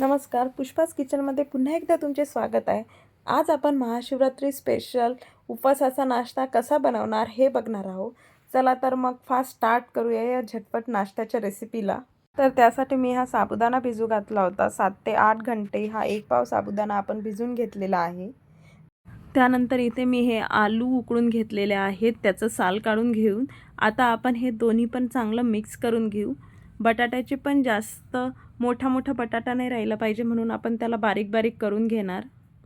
नमस्कार पुष्पास किचनमध्ये पुन्हा एकदा तुमचे स्वागत आहे. आज आपण महाशिवरात्री स्पेशल उपवासाचा नाश्ता कसा बनवणार हे बघणार आहोत. चला तर मग फास्ट स्टार्ट करूया या झटपट नाश्त्याच्या रेसिपीला तर त्यासाठी मी हा साबुदाणा भिजू घातला होता. सात ते आठ घंटे हा एक पाव साबुदाणा आपण भिजून घेतलेला आहे. त्यानंतर इथे मी हे आलू उकळून घेतलेले आहेत. त्याचं साल काढून घेऊन आता आपण हे दोन्ही पण चांगलं मिक्स करून घेऊ. बटाट्याचे पण जास्त मोठा मोठा बटाटा नाही राहिला पाहिजे म्हणून आपण त्याला बारीक बारीक करून घेणार.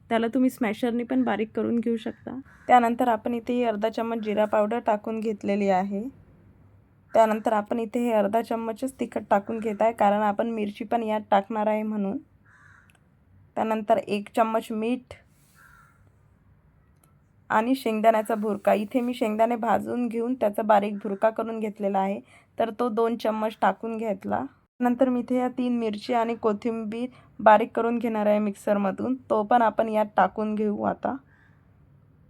त्याला तुम्ही स्मॅशरनी पण बारीक करून घेऊ शकता. त्यानंतर आपण इथे ही अर्धा चम्मच जिरा पावडर टाकून घेतलेली आहे. त्यानंतर आपण इथे हे अर्धा चम्मचच तिखट टाकून घेत आहे कारण आपण मिरची पण यात टाकणार आहे म्हणून. त्यानंतर एक चम्मच मीठ आणि शेंगदाण्याचा भुरका. इथे मी शेंगदाणे भाजून घेऊन त्याचा बारीक भुरका करून घेतलेला आहे. तर तो दोन चम्मच टाकून घेतला. नंतर मी इथे या तीन मिरची आणि कोथिंबीर बारीक करून घेणार आहे मिक्सरमधून. तो पण आपण यात टाकून घेऊ आता.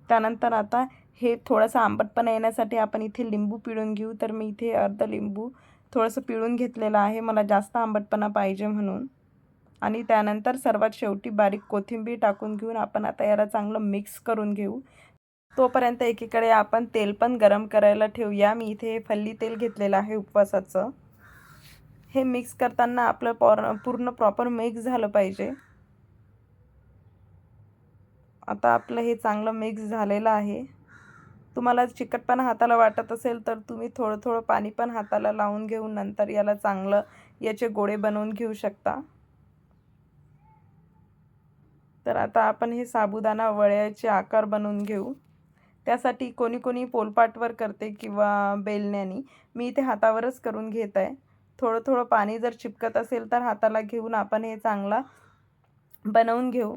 त्यानंतर आता हे थोडंसं आंबटपणा येण्यासाठी आपण इथे लिंबू पिळून घेऊ. तर मी इथे अर्ध लिंबू थोडंसं पिळून घेतलेलं आहे. मला जास्त आंबटपणा पाहिजे म्हणून. आणि त्यानंतर सर्वात शेवटी बारीक कोथिंबीर टाकून घेऊन आपण आता याला चांगलं मिक्स करून घेऊ. तोपर्यंत एकीकडे आपण तेल पण गरम करायला ठेवूया. मी इथे फल्ली तेल घेतलेलं आहे उपवासाचं. हे मिक्स करताना आपलं पॉर पूर्ण प्रॉपर मिक्स झालं पाहिजे. आता आपलं हे चांगलं मिक्स झालेलं आहे. तुम्हाला चिकटपणा हाताला वाटत असेल तर तुम्ही थोडं थोडं पाणी पण हाताला लावून घेऊन नंतर याला चांगलं याचे गोळे बनवून घेऊ शकता. तर आता आपण हे साबुदाणा वळ्याचे आकार बनवून घेऊ. त्यासाठी कोणी कोणी पोलपाटवर करते किंवा बेलण्यानी. मी इथे हातावरच करून घेत आहे. थोडं थोडं पाणी जर चिपकत असेल तर हाताला घेऊन आपण हे चांगला बनवून घेऊ.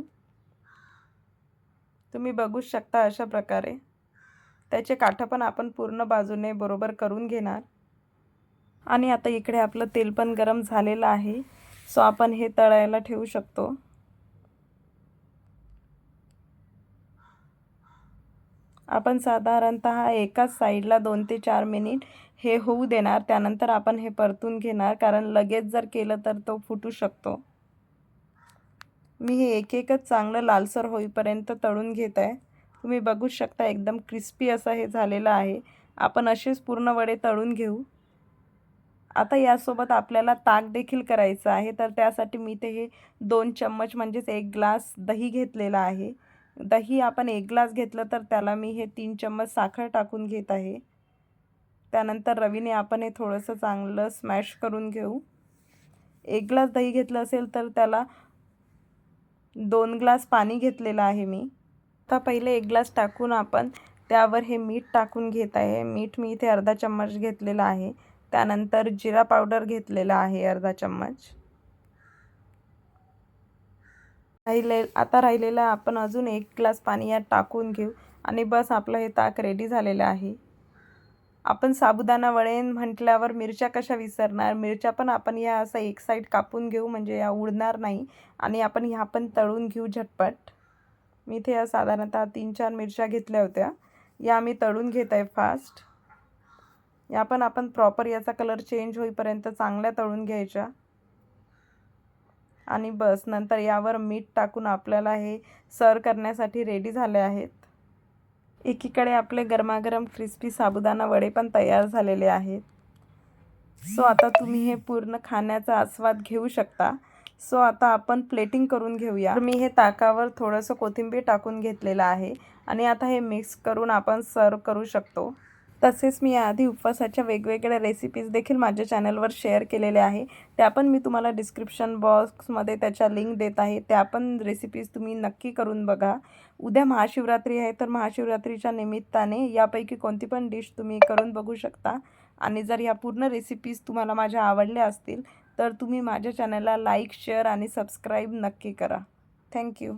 तुम्ही बघूच शकता अशा प्रकारे. त्याचे काठं पण आपण पूर्ण बाजूने बरोबर करून घेणार. आणि आता इकडे आपलं तेल पण गरम झालेलं आहे. सो आपण हे तळायला ठेवू शकतो. आपण साधारणत एकाच साईडला दोन ते चार मिनिट हे होऊ देणार त्यानंतर आपण हे परतून घेणार कारण लगेच जर केलं तर तो फुटू शकतो. मी हे एक एकच चांगलं लालसर होईपर्यंत तळून घेत आहे. तुम्ही बघू शकता एकदम क्रिस्पी असं हे झालेलं आहे. आपण असेच पूर्ण वडे तळून घेऊ. आता यासोबत आपल्याला ताक देखील करायचं आहे तर त्यासाठी मी ते हे दोन चम्मच म्हणजेच एक ग्लास दही घेतलेला आहे. दही आपण एक ग्लास घेतलं तर त्याला मी हे तीन चम्मच साखर टाकून घेत आहे. त्यानंतर रवीने आपण हे थोडंसं चांगलं स्मॅश करून घेऊ. एक ग्लास दही घेतलं असेल तर त्याला दोन ग्लास पाणी घेतलेलं आहे मी. आता पहिले एक ग्लास टाकून आपण त्यावर हे मीठ टाकून घेत आहे. मीठ मी इथे अर्धा चम्मच घेतलेला आहे. त्यानंतर जिरा पावडर घेतलेला आहे अर्धा चम्मच. राहिले आता राहिलेलं आपण अजून एक ग्लास पाणी यात टाकून घेऊ आणि बस आपलं हे ताक रेडी झालेलं आहे. आपण साबुदाणा वळेन म्हटल्यावर मिरच्या कशा विसरणार? मिरच्या पण आपण या असं एक साईड कापून घेऊ म्हणजे या उडणार नाही. आणि आपण ह्या पण तळून घेऊ झटपट. मी इथे या साधारणतः तीन चार मिरच्या घेतल्या होत्या. या मी तळून घेत आहे फास्ट या पण आपण प्रॉपर याचा कलर चेंज होईपर्यंत चांगल्या तळून घ्यायच्या. आणि बस नंतर यावर मीठ टाकून आपल्याला हे सर्व करण्यासाठी रेडी झाले आहेत. एकीकडे आपले गरमागरम क्रिस्पी साबुदाणा वडे पण तयार झालेले आहेत. सो आता तुम्ही हे पूर्ण खाण्याचा आस्वाद घेऊ शकता. सो आता आपण प्लेटिंग करून घेऊया. मी हे ताकावर थोडंसं कोथिंबीर टाकून घेतलेलं आहे. आणि आता हे मिक्स करून आपण सर्व करू शकतो. तसेच मी याआधी उपवासाच्या वेगवेगळ्या रेसिपीज देखील माझ्या चॅनलवर शेअर केलेल्या आहे. त्या पण मी तुम्हाला डिस्क्रिप्शन बॉक्समध्ये त्याच्या लिंक देत आहे. त्या पण रेसिपीज तुम्ही नक्की करून बघा. उद्या महाशिवरात्री आहे तर महाशिवरात्रीच्या निमित्ताने यापैकी कोणती पण डिश तुम्ही करून बघू शकता. आणि जर ह्या पूर्ण रेसिपीज तुम्हाला माझ्या आवडल्या असतील तर तुम्ही माझ्या चॅनलला लाईक शेअर आणि सबस्क्राईब नक्की करा. थँक्यू